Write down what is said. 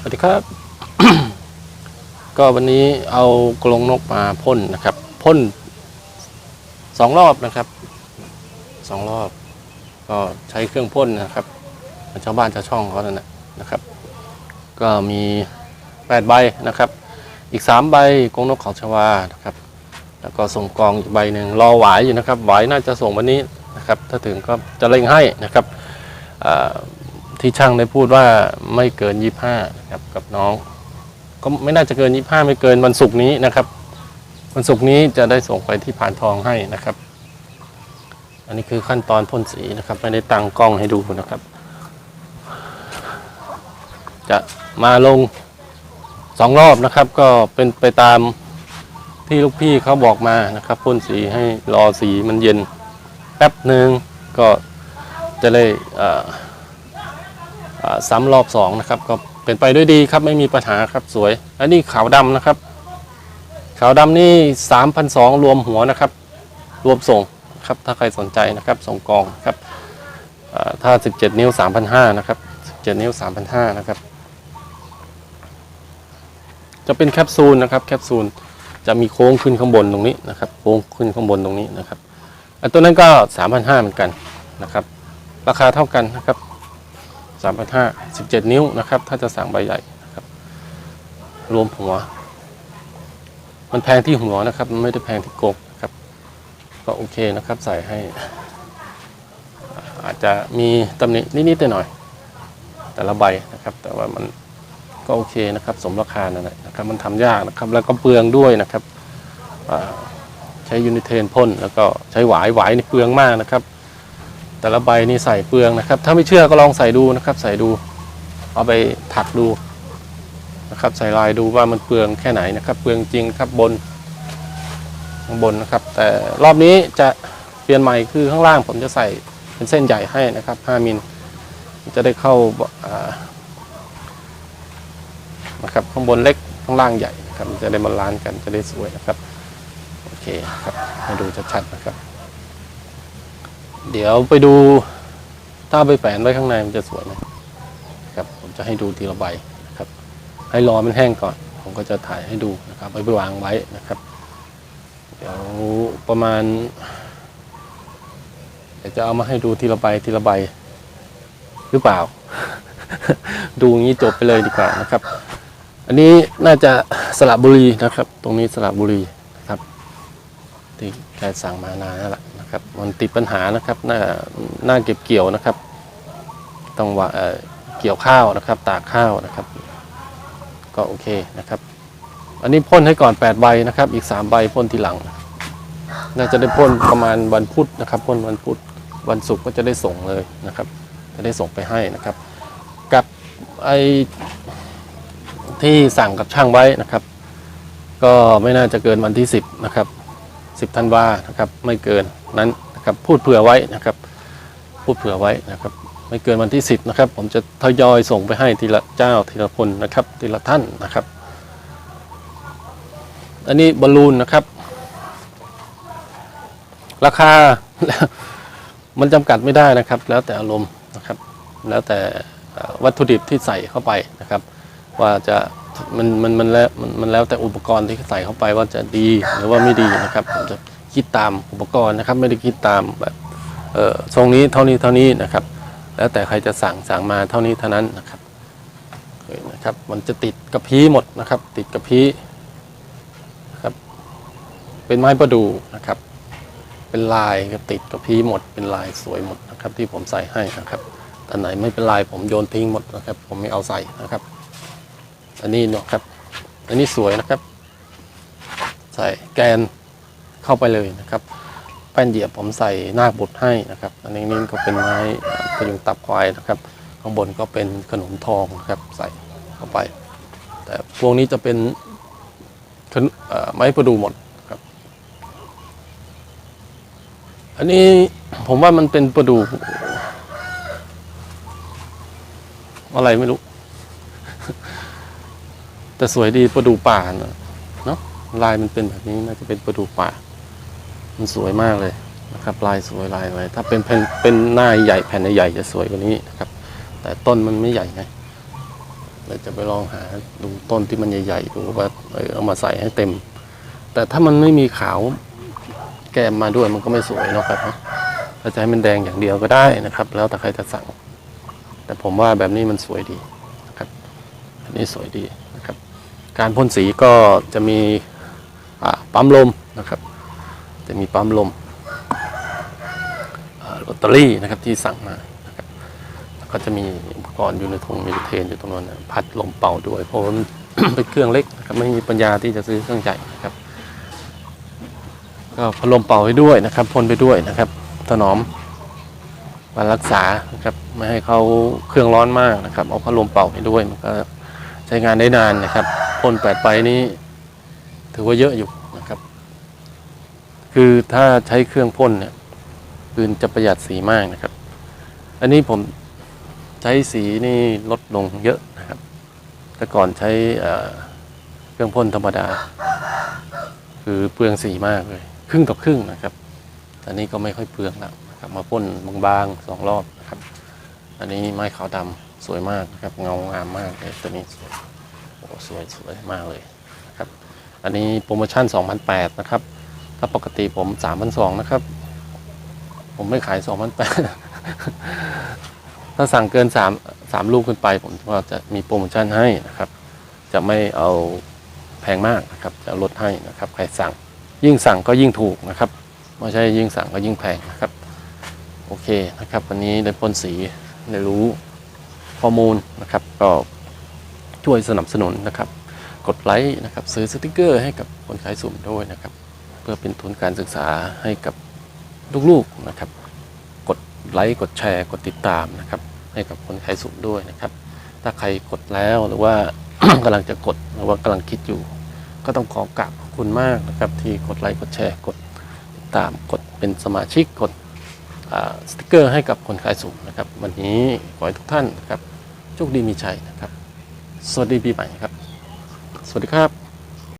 สวัสดีครับ ก็วันนี้เอากรงนกมาพ่นนะครับ พ่นสองรอบนะครับสองรอบ ก็ใช้เครื่องพ่นนะครับชาวบ้านชาวช่องเขานั่นแหละนะครับ ก็มีแปดใบนะครับ อีกสามใบกรงนกเขาชวานะครับ แล้วก็ส่งกองอีกใบหนึ่งรอหวายอยู่นะครับหวายน่าจะส่งวันนี้นะครับ ถ้าถึงก็จะเร่งให้นะครับ ที่ช่างได้พูดว่าไม่เกิน25นะครับกับน้อง ก็ไม่น่าจะเกิน25ไม่เกินวันศุกร์นี้นะครับ วันศุกร์นี้จะได้ส่งไปที่ผ่านทองให้นะครับ อันนี้คือขั้นตอนพ่นสีนะครับ ไม่ได้ตั้งกล้องให้ดูนะครับ จะมาลงสองรอบนะครับ ก็เป็นไปตามที่ลูกพี่เขาบอกมานะครับพ่นสีให้รอสีมันเย็นแป๊บหนึ่งก็จะได้เอ่ออ่า ซ้ำรอบสองนะครับก็เป็นไปด้วยดีครับไม่มีปัญหาครับสวยอันนี้ขาวดำนะครับ ขาวดำนี่สามพันสองรวมหัวนะครับ รวมส่งครับถ้าใครสนใจนะครับส่งกองครับอ่าถ้า 17 นิ้ว 3,500นะครับ 17 นิ้ว 3,500นะครับ จะเป็นแคปซูลนะครับ แคปซูลจะมีโค้งขึ้นข้างบนตรงนี้นะครับ โค้งขึ้นข้างบนตรงนี้นะครับอันตัวนั้นก็ 3,500เหมือนกันนะครับ ราคาเท่ากันนะครับ สามพันห้าสิบเจ็ดนิ้วนะครับ ถ้าจะสั่งใบใหญ่นะครับ รวมหัว มันแพงที่หัวนะครับ มันไม่ได้แพงที่กกนะครับ ก็โอเคนะครับ ใส่ให้ อาจจะมีตำหนินิดๆหน่อยๆแต่ละใบนะครับ แต่ว่ามันก็โอเคนะครับ สมราคานั่นแหละนะครับ มันทำยากนะครับ แล้วก็เปลืองด้วยนะครับใช้ยูนิเทนพ่นแล้วก็ใช้หวายหวายนี่เปลืองมากนะครับ แต่ละใบนี่ใส่เปลืองนะครับ ถ้าไม่เชื่อก็ลองใส่ดูนะครับ ใส่ดู เอาไปถักดูนะครับ ใส่ลายดูว่ามันเปลืองแค่ไหนนะครับ เปลืองจริงครับบนข้างบนนะครับ แต่รอบนี้จะเปลี่ยนใหม่คือข้างล่างผมจะใส่เป็นเส้นใหญ่ให้นะครับ 5มิลจะได้เข้าานะครับข้างบนเล็กข้างล่างใหญ่ครับจะได้บาลานซ์กันจะได้สวยนะครับโอเคครับให้ดูชัดๆนะครับ เดี๋ยวไปดูถ้าไปแฝนไว้ข้างในมันจะสวยไหมครับ ผมจะให้ดูทีละใบนะครับ ให้รอมันแห้งก่อน ผมก็จะถ่ายให้ดูนะครับไปวางไว้นะครับ เดี๋ยวประมาณเดี๋ยวจะเอามาให้ดูทีละใบทีละใบหรือเปล่า ดูอย่างนี้จบไปเลยดีกว่านะครับ อันนี้น่าจะสระบุรีนะครับ ตรงนี้สระบุรีนะครับที่แกสั่งมานานแล้วล่ะ นะครับมันติดปัญหานะครับหน้าหน้าเก็บเกี่ยวนะครับต้องว่าเเกี่ยวข้าวนะครับ ตากข้าวนะครับ ก็โอเคนะครับ อันนี้พ่นให้ก่อน8ใบนะครับ อีก3ใบพ่นทีหลัง น่าจะได้พ่นประมาณวันพุธนะครับพ่นวันพุธวันศุกร์ก็จะได้ส่งเลยนะครับ จะได้ส่งไปให้นะครับ กับไอที่สั่งกับช่างไว้นะครับ ก็ไม่น่าจะเกินวันที่ 10 นะครับ 10ธันวานะครับไม่เกินนั้นนะครับพูดเผื่อไว้นะครับ พูดเผื่อไว้นะครับ ไม่เกินวันที่ 10นะครับ ผมจะทยอยส่งไปให้ทีละเจ้าทีละคนนะครับ ทีละท่านนะครับ อันนี้บอลลูนนะครับ ราคา มันจำกัดไม่ได้นะครับ แล้วแต่อารมณ์นะครับ แล้วแต่วัตถุดิบที่ใส่เข้าไปนะครับ ว่าจะ มันมันมันแล้วมันมันแล้วแต่อุปกรณ์ที่ใส่เข้าไปว่าจะดีหรือว่าไม่ดีนะครับผมจะคิดตามอุปกรณ์นะครับ ไม่ได้คิดตามแบบเออทรงนี้เท่านี้เท่านี้นะครับ แล้วแต่ใครจะสั่งสั่งมาเท่านี้เท่านั้นนะครับเนะครับ มันจะติดกระพี้หมดนะครับ ติดกระพี้ครับ เป็นไม้ประดู่นะครับ เป็นลายก็ติดกระพี้หมด เป็นลายสวยหมดนะครับ ที่ผมใส่ให้นะครับแต่ไหนไม่เป็นลายผมโยนทิ้งหมดนะครับ ผมไม่เอาใส่นะครับ อันนี้เนาะครับ อันนี้สวยนะครับ ใส่แกนเข้าไปเลยนะครับ แป้นเหยียบผมใส่หน้าบุดให้นะครับ อันนี้นี่ก็เป็นไม้พยุงตับควายนะครับ ข้างบนก็เป็นขนมทองนะครับใส่เข้าไป แต่พวกนี้จะเป็นขนไม้ประดูหมดครับ อันนี้ผมว่ามันเป็นประดู อะไรไม่รู้ แต่สวยดีประดูป่าเนอะเนาะลายมันเป็นแบบนี้น่าจะเป็นประดูป่า มันสวยมากเลยนะครับ ลายสวยลายอะไรถ้าเป็นแผ่นเป็นหน้าใหญ่แผ่นใหญ่จะสวยกว่านี้นะครับ แต่ต้นมันไม่ใหญ่ไงเลยจะไปลองหาดูต้นที่มันใหญ่ๆดูว่าเออเอามาใส่ให้เต็ม แต่ถ้ามันไม่มีขาวแกมมาด้วยมันก็ไม่สวยเนาะครับถ้าจะให้มันแดงอย่างเดียวก็ได้นะครับ แล้วแต่ใครจะสั่ง แต่ผมว่าแบบนี้มันสวยดีนะครับอันนี้สวยดีนะครับ การพ่นสีก็จะมีปั๊มลมนะครับ จะมีปั๊มลมลอตเตอรี่นะครับที่สั่งมาก็จะมีอุปกรณ์อยู่ในถุงมีเทนอยู่ตรงนั้นพัดลมเป่าด้วย เพราะมันเป็นเครื่องเล็กนะครับไม่มีปัญญาที่จะซื้อเครื่องใหญ่นะครับ ก็พัดลมเป่าให้ด้วยนะครับพ่นไปด้วยนะครับถนอมการรักษานะครับไม่ให้เขาเครื่องร้อนมากนะครับ เอาพัดลมเป่าให้ด้วยมันก็ใช้งานได้นานนะครับ พ่นแปดไปนี้ถือว่าเยอะอยู่นะครับ คือถ้าใช้เครื่องพ่นเนี่ยปืนจะประหยัดสีมากนะครับ อันนี้ผมใช้สีนี่ลดลงเยอะนะครับ แต่ก่อนใช้เครื่องพ่นธรรมดา คือเปลืองสีมากเลย ครึ่งต่อครึ่งนะครับแต่นี้ก็ไม่ค่อยเปลืองแล้วนะครับมาพ่นบางๆสองรอบนะครับ อันนี้ไม้ขาวดำสวยมากนะครับ เงางามมากเลยตัวนี้ สวยสวยสวยมากเลยนะครับ อันนี้โปรโมชั่น 2,008นะครับ ถ้าปกติผม 3,200นะครับ ผมไม่ขาย 2,008ถ้าสั่งเกิน 3 3 ลูกขึ้นไป ผมก็จะมีโปรโมชั่นให้นะครับ จะไม่เอาแพงมากนะครับ จะลดให้นะครับ ใครสั่ง ยิ่งสั่งก็ยิ่งถูกนะครับไม่ใช่ยิ่งสั่งก็ยิ่งแพงนะครับ โอเคนะครับ วันนี้ได้พ่นสีได้รู้ข้อมูลนะครับก็ ช่วยสนับสนุนนะครับ กดไลค์นะครับซื้อสติกเกอร์ให้กับคนขายสุ่มด้วยนะครับ เพื่อเป็นทุนการศึกษาให้กับลูกๆนะครับ กดไลค์กดแชร์ กดติดตามนะครับ ให้กับคนขายสุ่มด้วยนะครับ ถ้าใครกดแล้วหรือว่ากำลังจะกดหรือว่ากำลังคิดอยู่ ก็ต้องขอกราบขอบคุณมากนะครับ ที่กดไลค์กดแชร์กดติดตามกดเป็นสมาชิกกดสติกเกอร์ให้กับคนขายสุ่มนะครับ วันนี้ขอให้ทุกท่านนะครับโชคดีมีชัยนะครับ สวัสดีปีใหม่ครับ สวัสดีครับ